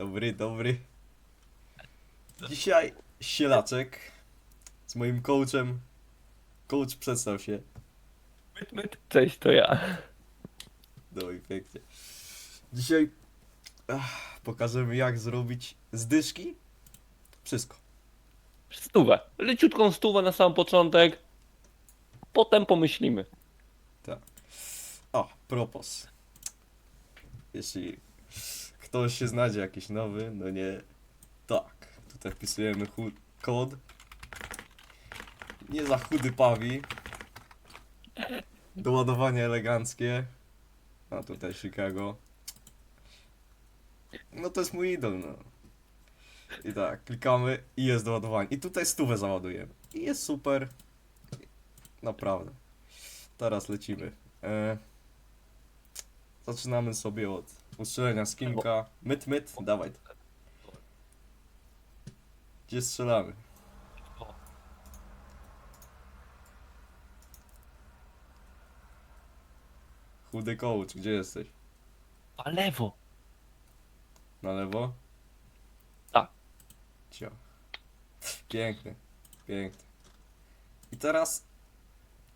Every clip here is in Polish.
Dobry, dobry. Dzisiaj sielaczek z moim coachem. Coach przedstał się. Myt, myt. Cześć, to ja. No i pięknie. Dzisiaj ach, pokażemy jak zrobić z dyszki wszystko. Stówę. Leciutką stówę na sam początek. Potem pomyślimy. O, propos. Jeśli ktoś się znajdzie jakiś nowy, no nie. Tak, tutaj wpisujemy kod. Nie za chudy pawi. Doładowanie eleganckie. A tutaj Chicago. No to jest mój idol, no. I tak, klikamy i jest doładowanie. I tutaj stówę załadujemy. I jest super. Naprawdę. Teraz lecimy. E, zaczynamy sobie od ustrzelenia skinka. Myt, myt, dawaj. Gdzie strzelamy? Chudy coach, gdzie jesteś? A lewo. Na lewo? Tak. Cio. Piękny, piękny. I teraz,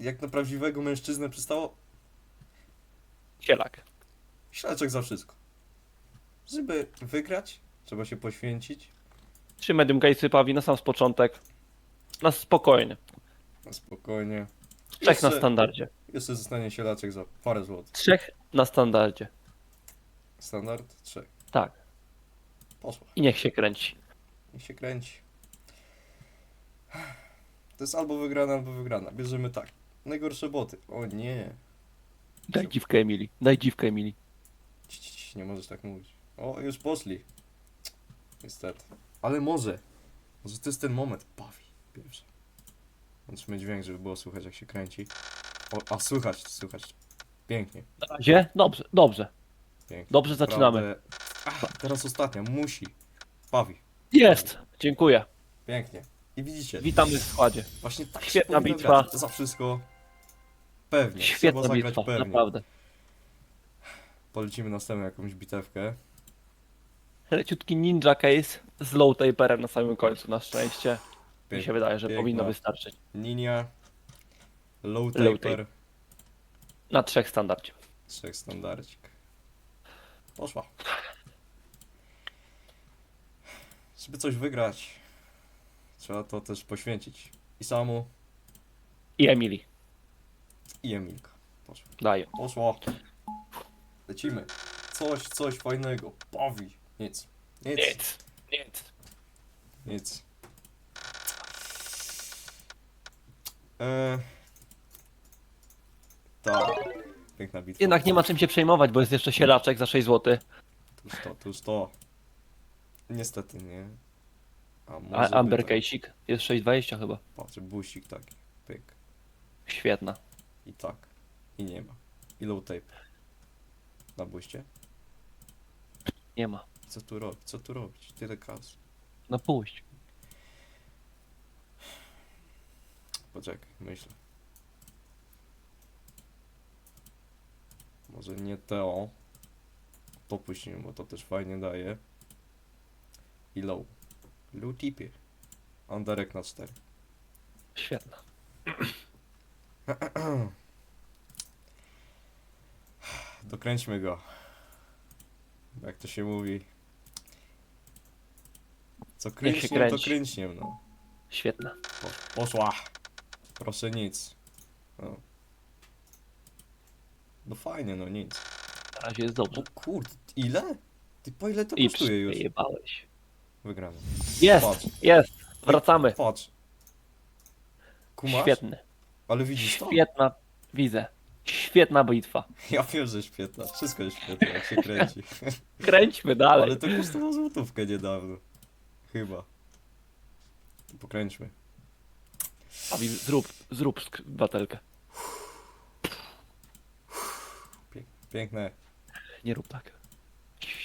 jak na prawdziwego mężczyznę przystało, Sielak. Śledczek za wszystko. Żeby wygrać, trzeba się poświęcić. Trzy medium case'y pawi na sam początek. Na spokojnie. Na spokojnie. Trzech na Jeszcze- standardzie. Jeszcze zostanie sielaczek za parę złotych. Trzech na standardzie. Standard? Trzech. Tak. Poszło. I niech się kręci. Niech się kręci. To jest albo wygrana, albo wygrana. Bierzemy tak. Najgorsze boty. O nie. Daj dziwkę Emilii. Daj dziwkę Emilii. Ci, ci, ci, nie możesz tak mówić. O, już poszli. Niestety. Ale może. Może to jest ten moment. Bawi. Pierwszy. Włączmy dźwięk, żeby było słychać jak się kręci. O, a słychać, słychać. Pięknie, Na razie? Dobrze, dobrze. pięknie. Dobrze zaczynamy. Naprawdę- Ach, teraz ostatnia. Musi. Bawi. Jest! Dziękuję. Pięknie. I widzicie. Witamy w składzie. Właśnie tak się Świetna powinno bitwa. grać. Za wszystko. Pewnie. Świetna Trzeba zagrać bitwa, pewnie. naprawdę. Polecimy następną jakąś bitewkę. Leciutki ninja case z low taperem na samym końcu, na szczęście. Mi Piękna. się wydaje, że piękna. powinno wystarczyć. Ninia. Low Low taper. Na trzech standardzie. Trzech standardzik. Poszła. Żeby coś wygrać, trzeba to też poświęcić. I samu, I Emilii. i Emilka. Poszło. Daję. Poszło. Lecimy. Coś, coś fajnego. Bawi. Nic. Nic. Nic. Nic. Nic. Eee... Tak. Piękna bitwa. Jednak nie ma czym się przejmować, bo jest jeszcze sielaczek za 6 zł. Tuż to, tuż to. Niestety nie. A może A Amber by tak. case'ik jest 6,20 chyba. Patrz, busik taki. Pyk. Świetna. I tak. I nie ma. I low tape. Na buście. Nie ma. Co tu robić? Co tu robić? Tyle kasy. No puść. Poczekaj, myślę. Może nie to. To puścimy, bo to też fajnie daje. I low. Low tipie. Underek na 4. Świetna. Dokręćmy go. Jak to się mówi. Co się kręciem, to kręci. kręciem, no. Świetna. Po, poszła. Proszę nic. No. no fajnie, no nic. Na razie jest dobrze. O kurde, ile? Ty po ile to I kosztuje już? przejebałeś. Wygramy. Jest! Patrz. Jest! Wracamy. Patrz. Kumasz? Świetny. Ale widzisz to? Świetna. Widzę. Świetna bitwa. Ja wiem, że świetna. Wszystko jest świetne, jak się kręci. Kręćmy dalej. Ale to kosztowało złotówkę niedawno. Chyba. Pokręćmy. Pawi, zrób, zrób sk- batelkę. Pię- Piękne. Nie rób tak.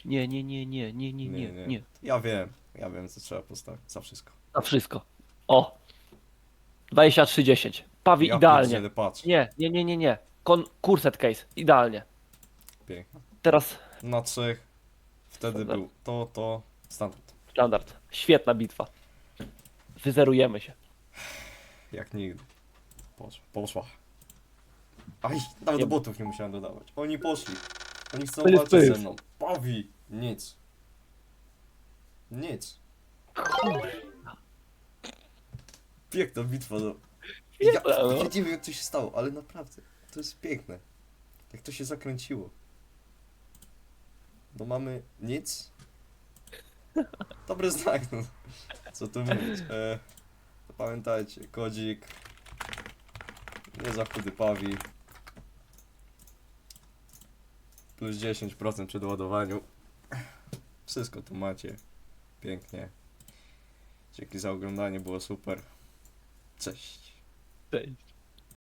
Nie, nie, nie, nie, nie, nie, nie, nie. Ja wiem. Ja wiem, co trzeba postawić. Za wszystko. Na wszystko. O! 23-10. Pawi ja idealnie. pierdzielę, patrz. Nie, nie, nie, nie, nie. Kon kurset case. Idealnie. Pięknie. Teraz Na trzech. Wtedy Super. był to, to Standard. Standard. Świetna bitwa. Wyzerujemy się. Jak nigdy. Poszła. Poszła. Aj, nawet Nie- botów nie musiałem dodawać. Oni poszli. Oni chcą walczyć ze mną. Bawi. Nic. Nic. Piękna bitwa, no. Ja, Piękna, no. ja nie wiem jak to się stało, ale naprawdę. To jest piękne. Jak to się zakręciło. No mamy nic. Dobry znak, no. Co tu mówić. E, to pamiętajcie, kodzik. Nie za chudy pawi. Plus 10% przy doładowaniu. Wszystko tu macie. Pięknie. Dzięki za oglądanie, było super. Cześć. Cześć.